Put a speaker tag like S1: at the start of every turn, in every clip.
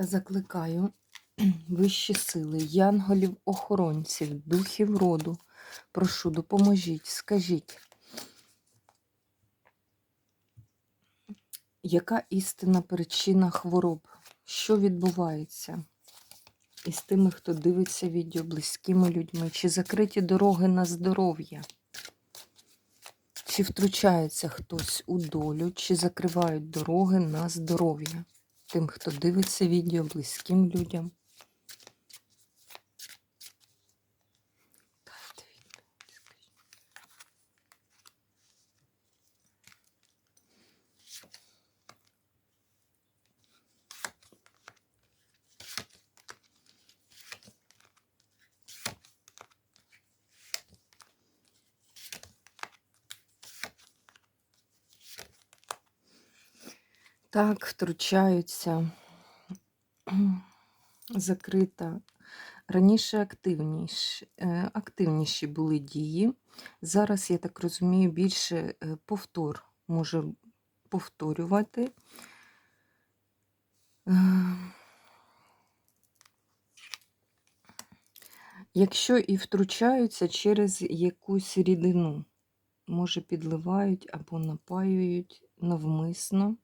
S1: Та закликаю вищі сили, янголів, охоронців, духів роду. Прошу, допоможіть, скажіть, яка істинна причина хвороб? Що відбувається із тими, хто дивиться відео близькими людьми? Чи закриті дороги на здоров'я? Чи втручається хтось у долю, чи закривають дороги на здоров'я? Тим, хто дивиться відео близьким людям. Так, втручаються. Закрита. Раніше активніш, е, активніші були дії. Зараз, я так розумію, більше е, повтор може повторювати. Е, Якщо і втручаються через якусь рідину, може підливають або напаюють навмисно,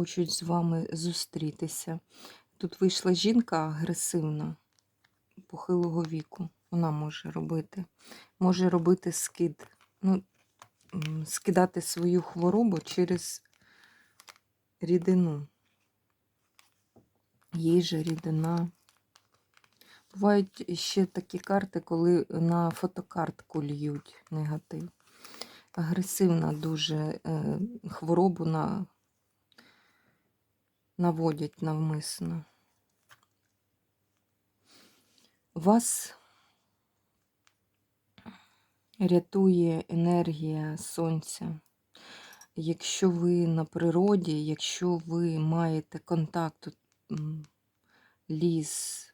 S1: хочуть з вами зустрітися. Тут вийшла жінка агресивна, похилого віку. Вона може робити. Може робити скид. Ну, скидати свою хворобу через рідину. Їжа, рідина. Бувають ще такі карти, коли на фотокартку льють негатив. Агресивна дуже е, хворобу на, наводять навмисно. Вас рятує енергія сонця. Якщо ви на природі, якщо ви маєте контакт, ліс,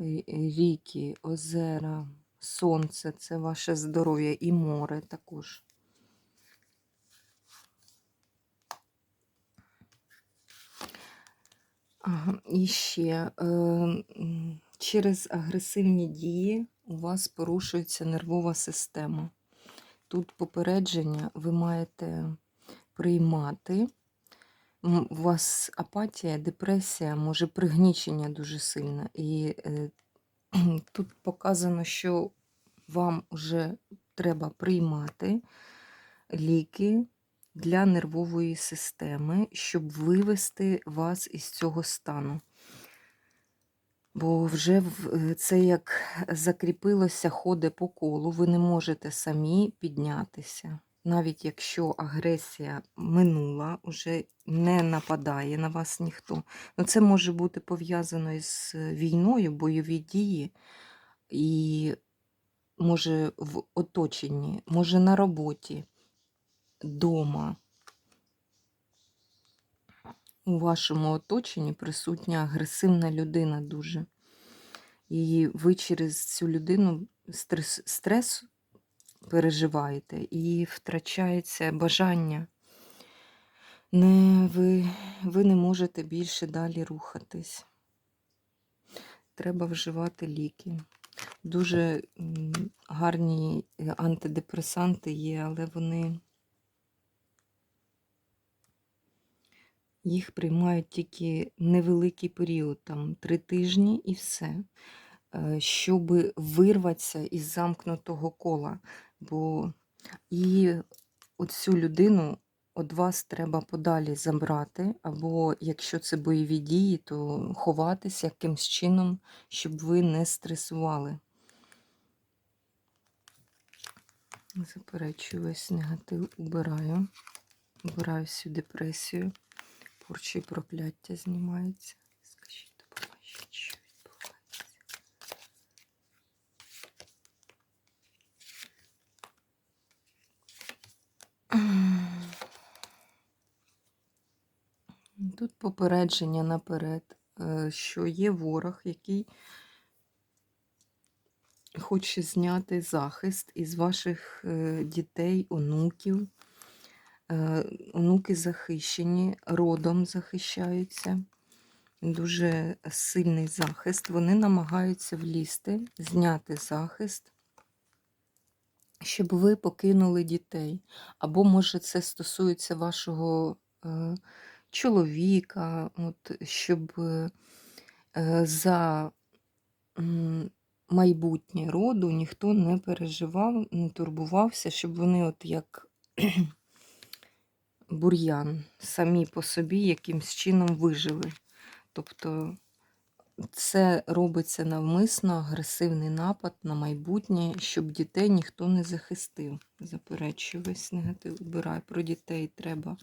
S1: е, ріки, озера, сонце це ваше здоров'я і море також. І ще е, через агресивні дії у вас порушується нервова система. Тут попередження ви маєте приймати. У вас апатія, депресія, може пригнічення дуже сильне. І е, тут показано, що вам вже треба приймати ліки для нервової системи, щоб вивести вас із цього стану. Бо вже е, це як закріпилося, ходить по колу, ви не можете самі піднятися. Навіть якщо агресія минула, вже не нападає на вас ніхто. Ну, це може бути пов'язано із війною, бойові дії, і може в оточенні, може на роботі, дома. У вашому оточенні присутня агресивна людина дуже. І ви через цю людину стрес, стрес переживаєте і втрачається бажання. Не, ви, ви не можете більше далі рухатись. Треба вживати ліки. Дуже гарні антидепресанти є, але вони їх приймають тільки невеликий період, там три тижні і все, щоб вирватися із замкнутого кола. Бо і оцю людину від вас треба подалі забрати, або якщо це бойові дії, то ховатися якимсь чином, щоб ви не стресували. Заперечую весь негатив, убираю. Убираю всю депресію творчі прокляття знімаються. Скажіть, допоможіть, що відбувається. Тут попередження наперед, е, що є ворог, який хоче зняти захист із ваших е, дітей, онуків. Е, Онуки захищені, родом захищаються. Дуже сильний захист. Вони намагаються влізти, зняти захист, щоб ви покинули дітей. Або, може, це стосується вашого е, чоловіка, от, щоб е, е, за м, майбутнє роду ніхто не переживав, не турбувався, щоб вони, от як бур'ян, самі по собі якимсь чином вижили. Тобто це робиться навмисно, агресивний напад на майбутнє, щоб дітей ніхто не захистив. Заперечую весь негатив. Убирай про дітей треба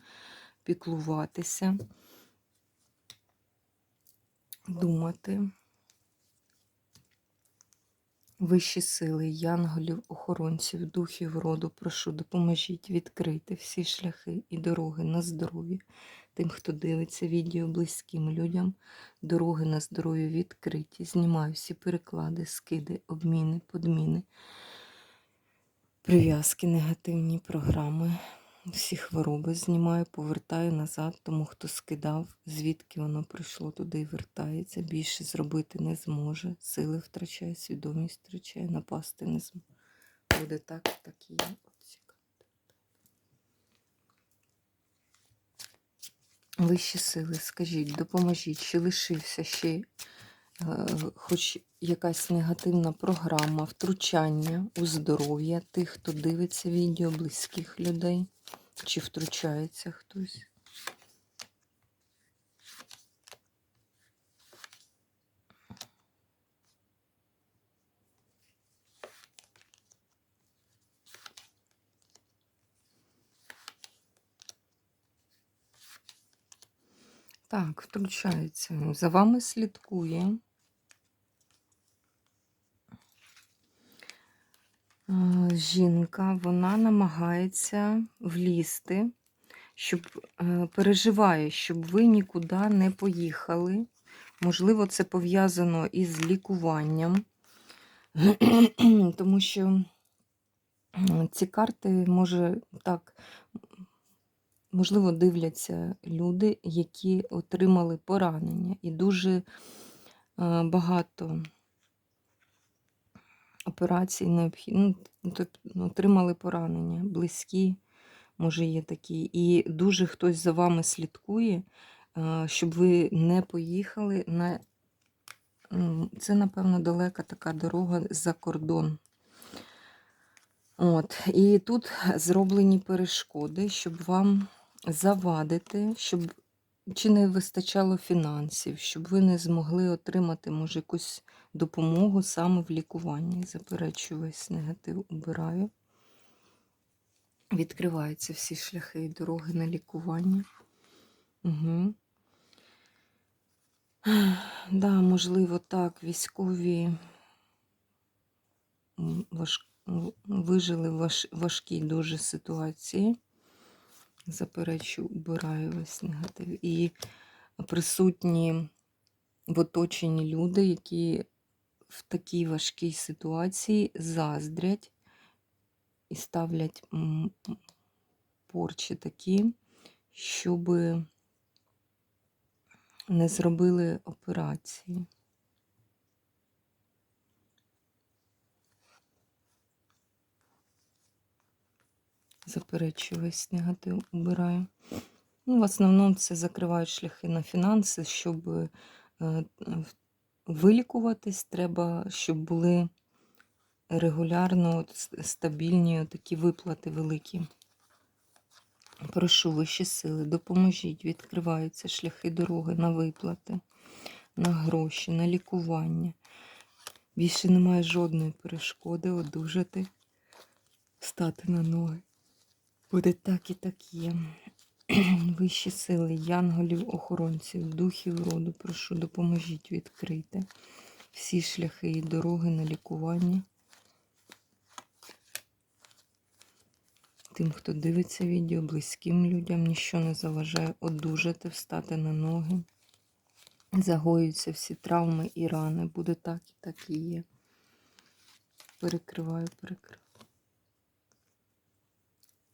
S1: піклуватися, думати. Вищі сили, янголів, охоронців, духів роду, прошу, допоможіть відкрити всі шляхи і дороги на здоров'я тим, хто дивиться відео близьким людям. Дороги на здоров'я відкриті. Знімаю всі переклади, скиди, обміни, подміни, прив'язки, негативні програми. Всі хвороби знімаю, повертаю назад, тому хто скидав, звідки воно прийшло туди і вертається. Більше зробити не зможе. Сили втрачає, свідомість втрачає, напасти не зможе. Буде так, так і є. Вищі сили, скажіть, допоможіть, чи лишився ще е, хоч якась негативна програма, втручання у здоров'я тих, хто дивиться відео, близьких людей, чи втручається хтось. Так, втручається. За вами слідкує. Жінка, вона намагається влізти, щоб е, переживає, щоб ви нікуди не поїхали. Можливо, це пов'язано із лікуванням, тому що ці карти може так можливо, дивляться люди, які отримали поранення. І дуже е, багато операцій необхідно, ну, ну, отримали поранення, близькі, може, є такі. І дуже хтось за вами слідкує, щоб ви не поїхали на. Це, напевно, далека така дорога за кордон. От, І тут зроблені перешкоди, щоб вам завадити, щоб чи не вистачало фінансів, щоб ви не змогли отримати, може, якусь допомогу саме в лікуванні. Заперечую весь негатив, убираю. Відкриваються всі шляхи і дороги на лікування. Угу. Да, можливо, так, військові важ... вижили в важ... важкій дуже ситуації. Заперечу, убираю весь негатив. І присутні в оточенні люди, які в такій важкій ситуації заздрять і ставлять порчі такі, щоб не зробили операції. Заперечую весь негатив, убираю. Ну, в основному це закривають шляхи на фінанси, щоб е, вилікуватись, треба, щоб були регулярно стабільні такі виплати великі. Прошу вищі сили, допоможіть, відкриваються шляхи дороги на виплати, на гроші, на лікування. Більше немає жодної перешкоди одужати, стати на ноги. Буде так і так є. Вищі сили, янголів, охоронців, духів роду, прошу, допоможіть відкрити всі шляхи і дороги на лікування. Тим, хто дивиться відео, близьким людям ніщо не заважає одужати, встати на ноги. Загоюються всі травми і рани. Буде так і так і є. Перекриваю, перекриваю.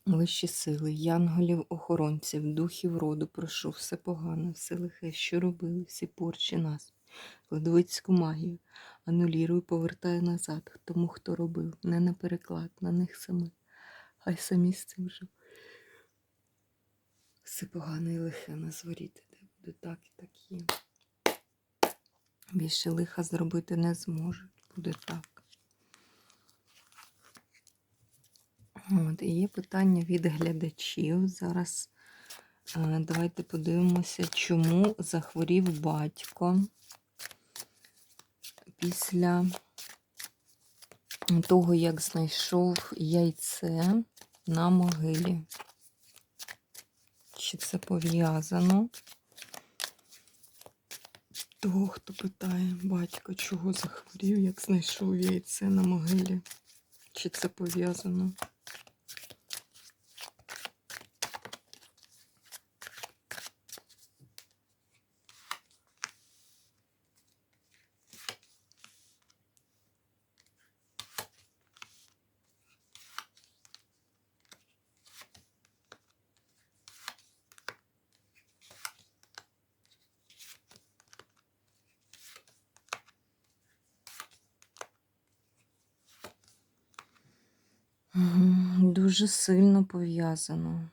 S1: Вищі сили, янголів, охоронців, духів роду, прошу все погане, все лихе, що робили, всі порчі нас, ледовицьку магію, анулірую, повертаю назад, тому, хто робив, не на переклад, на них самих, хай самі з цим жив. Все погане і лихе на зворіти, де буде так і так є. Більше лиха зробити не зможуть, буде так. От, і є питання від глядачів. Зараз е, давайте подивимося, чому захворів батько після того, як знайшов яйце на могилі. Чи це пов'язано? Того, хто питає, батько, чого захворів, як знайшов яйце на могилі? Чи це пов'язано? Дуже сильно пов'язано.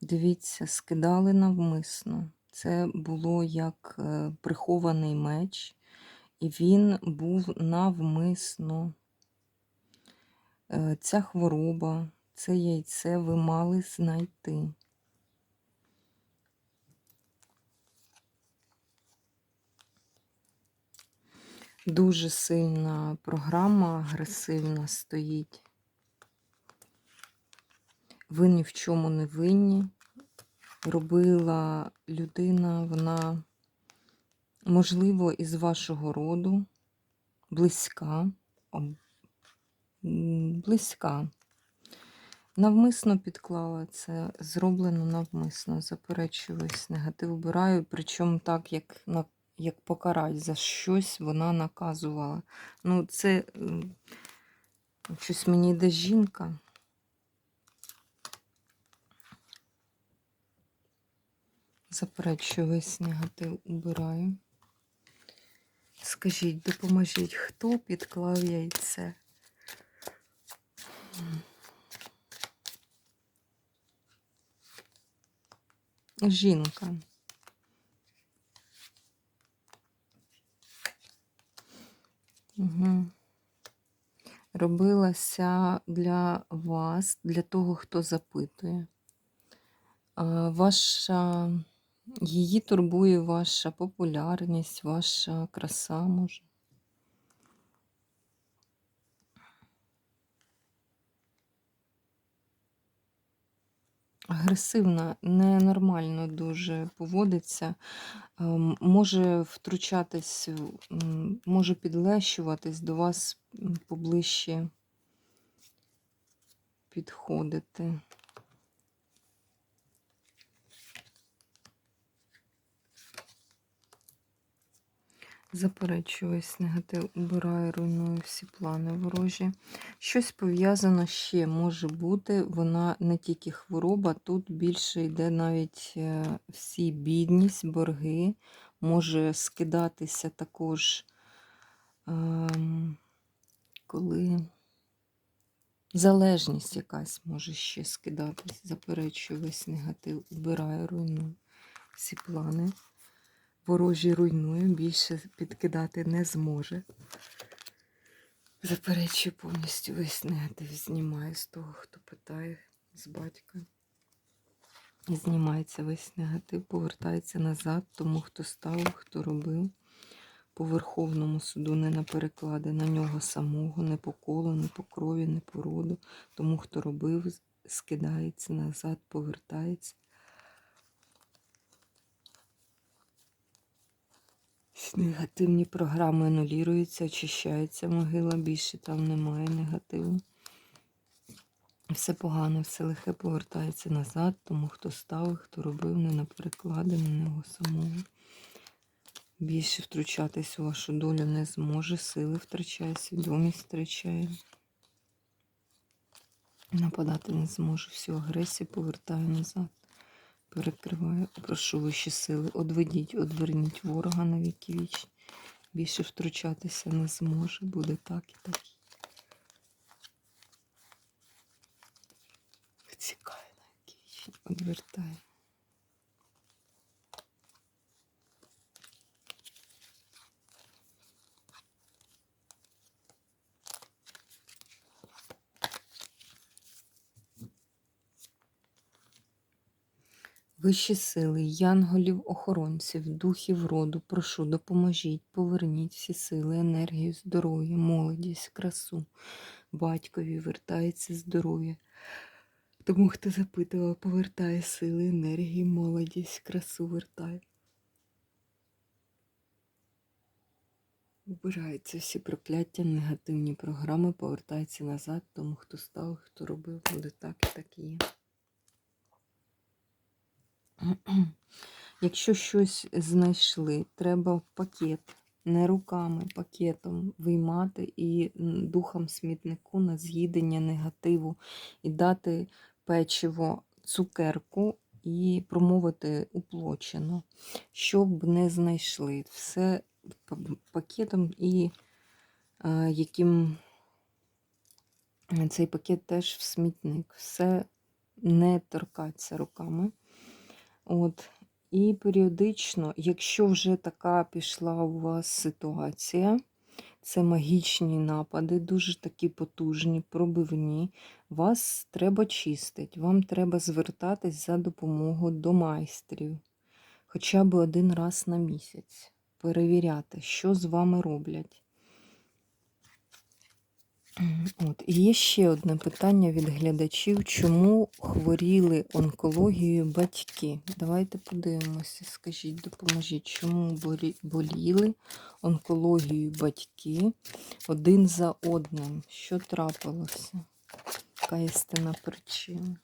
S1: Дивіться, скидали навмисно. Це було як е, прихований меч, і він був навмисно. Е, Ця хвороба, це яйце ви мали знайти. Дуже сильна програма, агресивна стоїть. Ви ні в чому не винні. Робила людина, вона, можливо, із вашого роду, близька, близька. Навмисно підклала це, зроблено навмисно. Заперечую весь негатив, обираю, причому так, як на як покарать за щось вона наказувала. Ну, це щось мені йде жінка. Заперечую весь негатив, убираю. Скажіть, допоможіть, хто підклав яйце? Жінка. Угу. Робилася для вас, для того, хто запитує. Ваша, її турбує ваша популярність, ваша краса, може. Агресивна, ненормально дуже поводиться, ем, може втручатись, може підлещуватись до вас поближче підходити. Заперечую весь негатив, убираю, руйную всі плани ворожі. Щось пов'язано ще може бути. Вона не тільки хвороба, тут більше йде навіть е, всі бідність, борги, може скидатися також, ем, коли залежність якась може ще скидатись. Заперечую весь негатив, убираю, руйную всі плани. Ворожі руйнує, більше підкидати не зможе. Заперечую повністю весь негатив, знімаю з того, хто питає з батька. І знімається весь негатив, повертається назад, тому хто ставив, хто робив. По Верховному суду не на переклади на нього самого, не по колу, не по крові, не по роду. Тому хто робив, скидається назад, повертається. Негативні програми анулюються, очищається могила, більше там немає негативу. Все погане, все лихе повертається назад, тому хто ставив, хто робив, не на перекладини, не його самого. Більше втручатись у вашу долю не зможе, сили втрачає, свідомість втрачає. Нападати не зможе, всю агресію повертаю назад. Перекриваю, прошу вищі сили, одведіть, одверніть ворога на віки вічні. Більше втручатися не зможе, буде так і так. Відсікає на віки вічні, одвертає. Вищі сили, янголів, охоронців, духів роду, прошу, допоможіть, поверніть всі сили, енергію, здоров'я, молодість, красу. Батькові вертається здоров'я. Тому, хто запитував, повертає сили, енергії, молодість, красу вертає. Убираються всі прокляття, негативні програми, повертаються назад, тому хто став, хто робив, буде так і так є. Якщо щось знайшли, треба в пакет, не руками, пакетом виймати і духом смітнику на з'їдення негативу і дати печиво, цукерку і промовити уплочено, щоб не знайшли. Все пакетом і е, яким цей пакет теж в смітник. Все не торкаться руками. От. І періодично, якщо вже така пішла у вас ситуація, це магічні напади, дуже такі потужні, пробивні, вас треба чистити, вам треба звертатись за допомогою до майстрів хоча б один раз на місяць, перевіряти, що з вами роблять. От. І є ще одне питання від глядачів, чому хворіли онкологією батьки? Давайте подивимося, скажіть, допоможіть, чому боліли онкологією батьки один за одним? Що трапилося? Яка істина причина?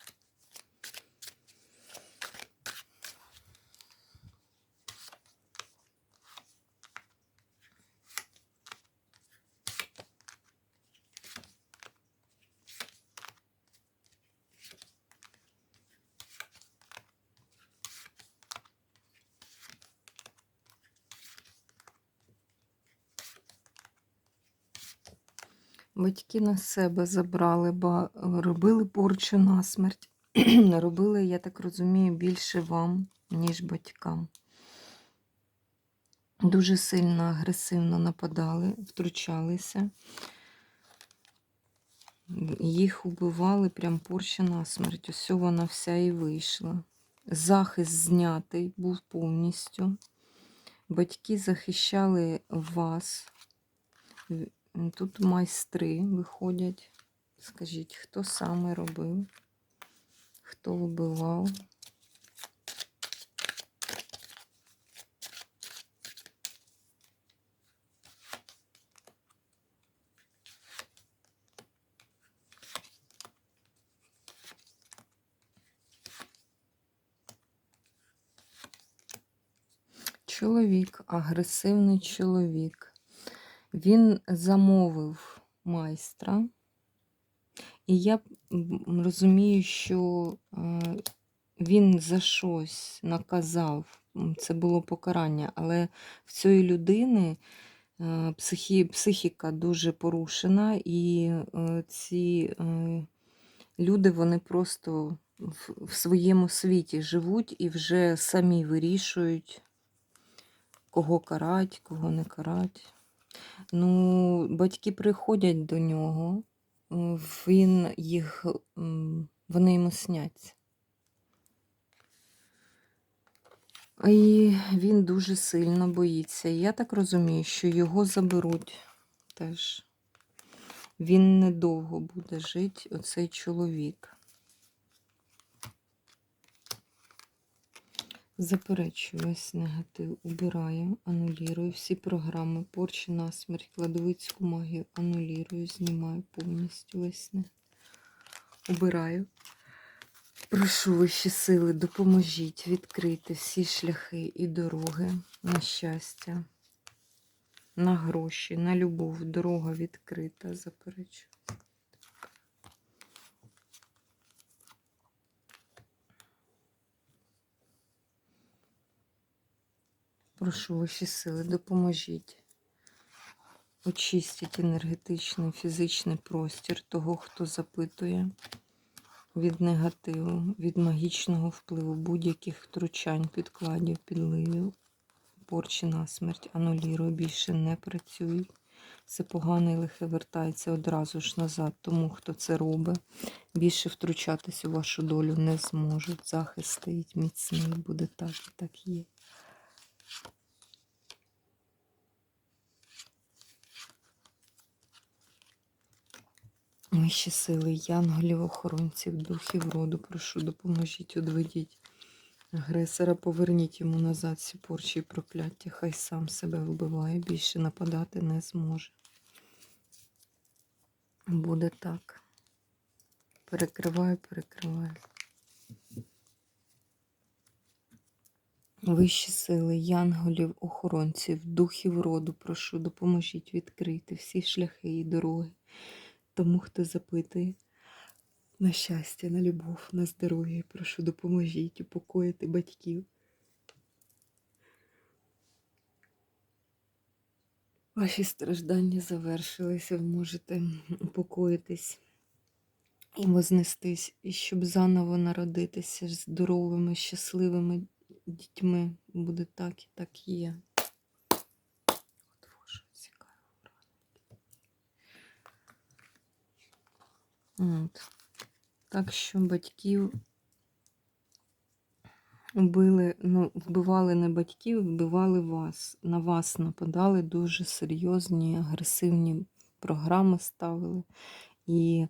S1: Батьки на себе забрали, бо робили порчу на смерть. робили, я так розумію, більше вам, ніж батькам. Дуже сильно агресивно нападали, втручалися. Їх убивали прям порча на смерть. Ось вона вся і вийшла. Захист знятий був повністю. Батьки захищали вас. Тут майстри виходять. Скажіть, хто саме робив? Хто вбивав? Чоловік, агресивний чоловік. Він замовив майстра, і я розумію, що е, він за щось наказав, це було покарання, але в цієї людини е, психі, психіка дуже порушена, і е, ці люди вони просто в своєму світі живуть і вже самі вирішують, кого карать, кого не карать. Ну, батьки приходять до нього, е, він їх, вони йому сняться. І він дуже сильно боїться. Я так розумію, що його заберуть теж. Він недовго буде жити, оцей чоловік. Заперечую весь негатив, убираю, анулірую всі програми, порчі насмерть, кладовицьку магію, анулірую, знімаю повністю весь негатив. убираю. Прошу вищі сили, допоможіть відкрити всі шляхи і дороги на щастя, на гроші, на любов. Дорога відкрита, заперечу. Прошу ваші сили, допоможіть. Очистіть енергетичний, фізичний простір того, хто запитує від негативу, від магічного впливу, будь-яких втручань, підкладів, підливів, порчі на смерть, анулірую, більше не працюють. Все погане і лихе вертається одразу ж назад. Тому, хто це робить, більше втручатись у вашу долю не зможуть. Захист стоїть міцний, буде так і так є. Вищі сили, янголів, охоронців, духів роду, прошу, допоможіть, одведіть агресора, поверніть йому назад всі порчі і прокляття. Хай сам себе вбиває, більше нападати не зможе. Буде так. Перекриваю, перекриваю. Вищі сили, янголів, охоронців, духів роду, прошу, допоможіть відкрити всі шляхи і дороги тому, хто запитує на щастя, на любов, на здоров'я. Прошу, допоможіть упокоїти батьків. Ваші страждання завершилися, ви можете упокоїтись і вознестись, і щоб заново народитися здоровими, щасливими дітьми. Буде так і так є. От. Так що батьків вбили, ну, вбивали не батьків, вбивали вас. На вас нападали дуже серйозні, агресивні програми ставили. І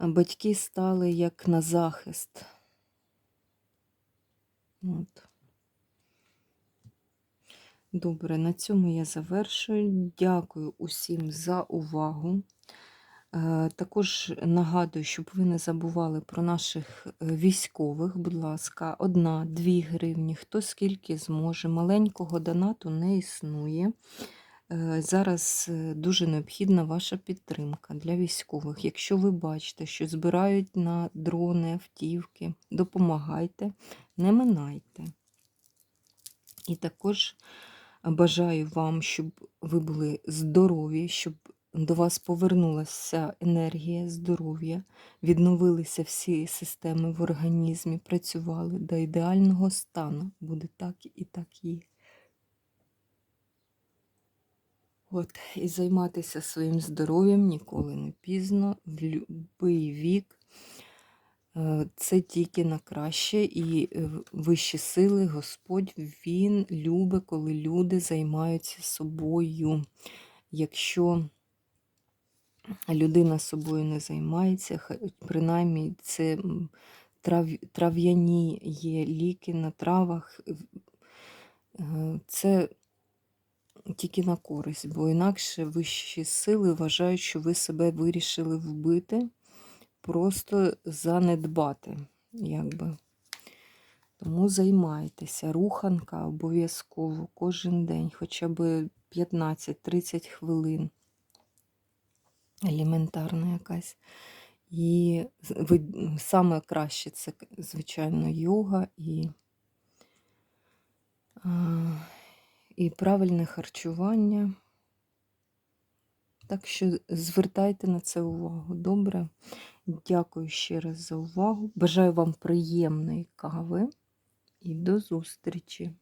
S1: батьки стали як на захист. От. Добре, на цьому я завершую. Дякую усім за увагу. Е, Також нагадую, щоб ви не забували про наших е, військових, будь ласка, одна, дві гривні, хто скільки зможе. Маленького донату не існує. Е, Зараз дуже необхідна ваша підтримка для військових. Якщо ви бачите, що збирають на дрони, автівки, допомагайте, не минайте. І також бажаю вам, щоб ви були здорові, щоб до вас повернулася енергія, здоров'я, відновилися всі системи в організмі, працювали до ідеального стану. Буде так і так є. От, і займатися своїм здоров'ям ніколи не пізно, в будь-який вік. Е, Це тільки на краще, і е, вищі сили, Господь, Він любить, коли люди займаються собою. Якщо людина собою не займається, принаймні це трав, трав'яні є ліки на травах. Е, Це тільки на користь, бо інакше вищі сили вважають, що ви себе вирішили вбити, просто занедбати. Якби. Тому займайтеся. Руханка обов'язково кожен день, хоча б 15-30 хвилин. Елементарна якась. І саме краще це, звичайно, йога і, і правильне харчування. Так що звертайте на це увагу. Добре. Дякую ще раз за увагу. Бажаю вам приємної кави і до зустрічі!